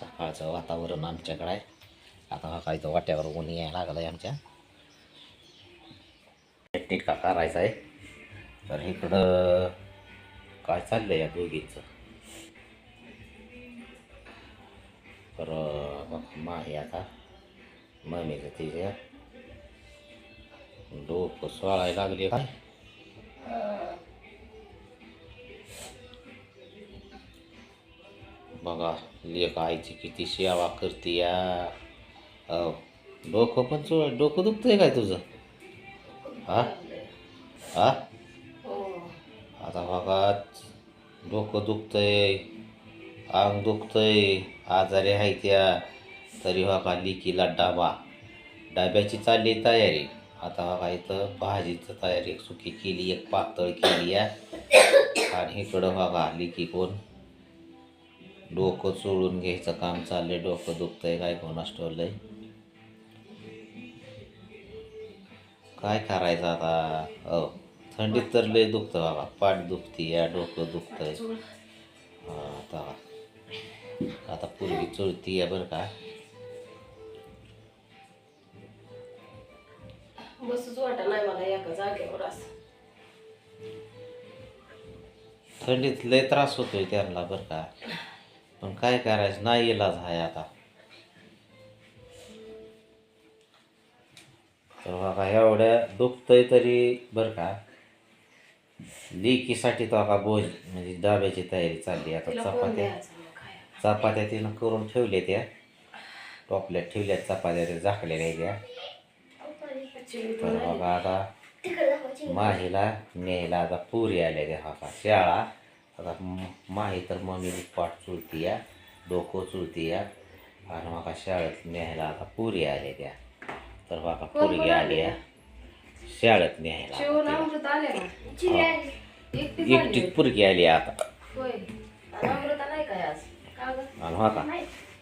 सकाळचं वातावरण आमच्याकडे आहे. आता हा काय तो वाट्यावर ऊन यायला लागलं आहे आमच्या. नीट का करायचं आहे. तर इकडं काय चाललंय या दोघींचं? तर माही आता मम्मीचं तिच्या डोकं सोळायला लागली काय बघा लेख आईची किती सेवा करते या हो डोकं पण चोळ डोकं दुखतंय काय तुझं? हा? हा? आता बघा डोकं दुखतंय अंग दुखतंय आजारी आहे त्या तरी बघा लिकीला डाबा. डाब्याची चालली तयारी. आता बघा इथं भाजीचं तयारी एक सुकी केली एक पातळ केली आहे आणि इकडं बघा लिकी कोण? डोकं चोळून घ्यायचं काम चाललंय डोकं दुखतंय काय कोणास ठेवलंय? काय करायचं आता? हो थंडीत तर लय दुखतं बाबा पाठ दुखती या डोकं दुखतंय. आता आता पूर्वी चुळती आहे बरं का. बसच वाटत नाही मला एका जागेवर असं. थंडीत लय त्रास होतोय त्यांना बरं का. पण काय करायचं? नाही इलाज आहे आता. तर बघा एवढ्या दुखतंय तरी बरं का? लेकीसाठी तो का बोज म्हणजे डाब्याची तयारी चालली आता चपात्या? चपात्या तिनं करून ठेवल्या त्या. टोपल्यात ठेवल्यात चपात्या त्या झाकलेल्या त्या. तर. बघा आता माहीला न्यायला आता पुरी आल्या त्या हा शाळा आता म- माही तर मम्मीने पाठ चुलती या डोकं चुलती या आणि मग शाळेत न्यायला आता पुरी आल्या त्या. तर बघा पुरी आली या शाळेत न्यायला एकटीच पुरगी आली आता. आणि अमृता नाही काय आज? का गं? आणि हो का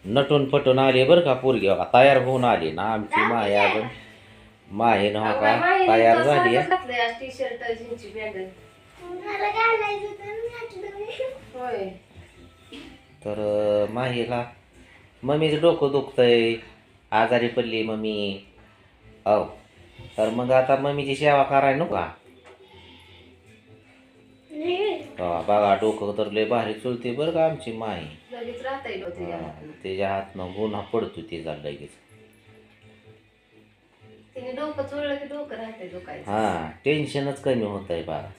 नटून पटून आली बरं का पोरगी? बघा तयार होऊन आली ना आमची माही अजून. माही न अगं, का माहिती तयार झाली होय. तर माहीला मम्मीचं डोकं दुखतंय आजारी पडली मम्मी. हो तर मग आता मम्मीची सेवा कराय नको का? हा, बघा डोकं तर लय भारी चुलते बरं का आमची माही लगेच राहता येईल होते हा, त्याच्या हातनं गुन्हा पडतो तिचा लगेच. तिने डोकं चोळलं की डोकं राहते दुखायचं. हा टेन्शनच कमी होत आहे बघा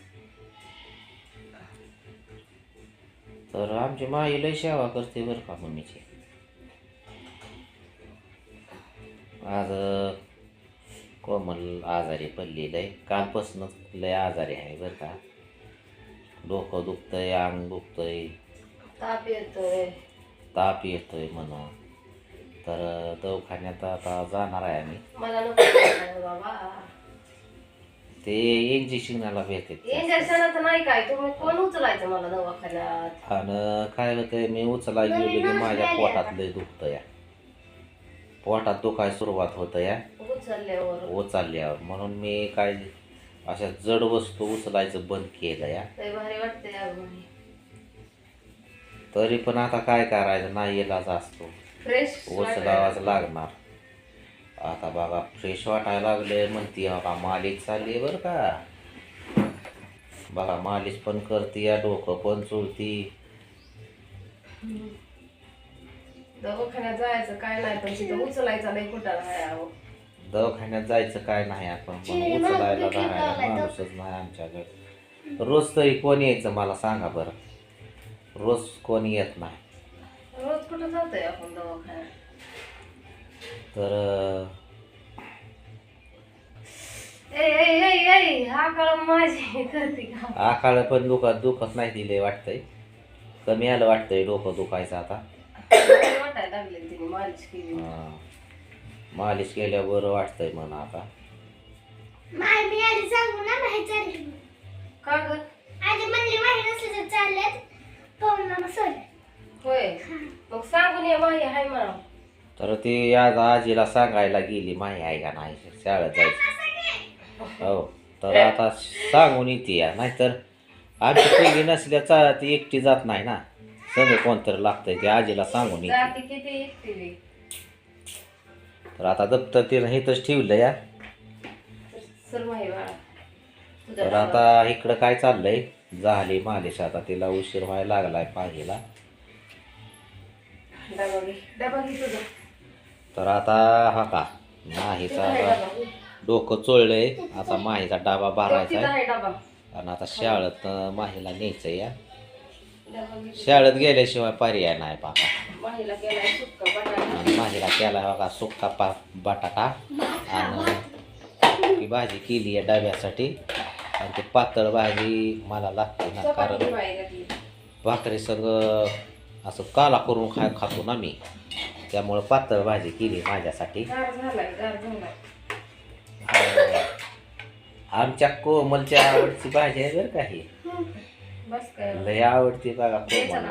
तर आमची माई लय सेवा करते बरं का मम्मीची. आज कोमल आजारी पडलेलं आहे. कालपासूनच लय आजारी आहे बरं का. डोकं दुखतंय अंग दुखतंय. ताप येतोय. ताप येतोय म्हणून. तर दवाखान्यात आता जाणार आहे आम्ही. मला ते इंजेक्शनाला भेटते इंजेक्शनाचं नाही काय तुम्ही कोण उचलायचं मला दवाखान्यात? आणि काय होतंय मी उचलायला गेलो की माझ्या पोटात लय दुखतं या. पोटात दुखाय सुरुवात होतं या. उचलल्यावर. उचलल्यावर. म्हणून मी काय अशा जड वस्तू उचलायचं बंद केलं या. भारी वाटतंय तरी पण आता काय करायचं? नाही इलाज असतो. फ्रेश उचलावाच लागणार. आता बघा फ्रेश वाटायला लागले म्हणती का मालिश चालली बरं का. बघा मालिश पण करते या डोकं पण चुलती. दवाखान्यात जायचं काय नाही पण तिथं उचलायचं नाही कुठं. दवाखान्यात जायचं काय नाही आपण पण उचलायला धरायला माणूसच नाही आमच्याकडे. रोज तरी कोण यायचं मला सांगा बरं. रोज कोण येत नाही. रोज कुठं जातोय आपण दवाखान्यात? तर अं, ए ए ए ए हा काळ माझी करते का? आकाळ पण दुखत दुखत नाही दिले वाटतंय. कमी आलं वाटतंय डोकं दुखायचं आता. मालिश केली. हा. मालिश केल्यावर बरं वाटतंय म्हणा आता. सांगून तर ती आज आजीला सांगायला गेली माही आहे का नाही? शाळेत जायचं. हो तर आता सांगून येते या. नाहीतर आमची पहिली नसल्या चा ती एकटी जात नाही ना. सगळं कोणतरी लागतंय ते आजीला सांगून येते. तर आता दप्तर तिनं इथंच ठेवलं या. तर. आता इकडं काय चाललंय? झाली मालिश आता तिला उशीर व्हायला लागलाय पाहिला. तर आता हा का? माहीचा आता डोकं चोळलंय. आता माहीचा डाबा भरायचा आहे. आणि आता शाळेत माहीला न्यायचं या. शाळेत गेल्याशिवाय पर्याय नाही बाबा आणि माहीला केला बघा सुक्का पा बटाटा. आणि भाजी केली आहे डब्यासाठी. आणि ती पातळ भाजी मला लागते ना कारण भाकरी संग असं काला करून खाय खातो ना मी. त्यामुळं पातळ भाजी केली माझ्यासाठी. आमच्या कोमलच्या आवडती भाजी आहे बरं का ही. बस काय. लय आवडती बघा कोमल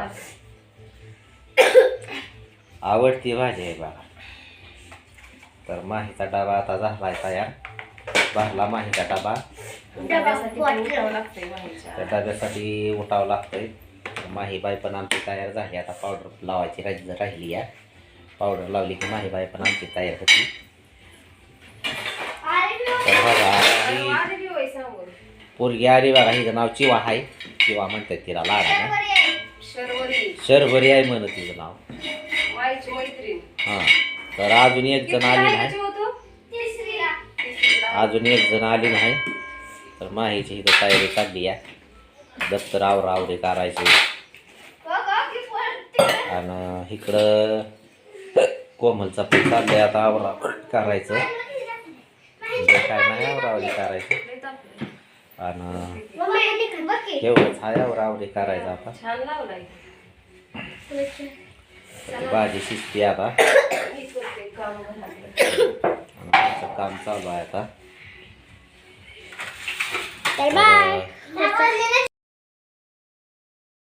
आवडती भाजी आहे बघा. तर माहीचा डबा आता झालाय तयार. भरला माहीचा डबा. त्या डब्यासाठी उठावं लागतंय. तर माहीबाई पण आमची तयार झाली. आता पावडर लावायची राहिली राहिली आहे. पावडर लावली की माहीबाई पण आमची तयार होती. पोरगी आली बघा हिचं नाव चिवा आहे. चिवा म्हणतात तिला शर्वरी शरभरी आहे म्हणत तिचं नाव. हां तर अजून एक जण आली नाही. अजून एक जण आली नाही तर माहीची इथं तयारी चालली आहे. दप्तर आवरा आवरे करायचे आणि इकडं कोमलचा पण चाललंय आता आवरा करायचं. जे काय नाही आवरावरी करायचं. आणि एवढंच हाय आवरा आवरी करायचं आता. भाजी शिजते आता. काम आमचं चालू आहे आता.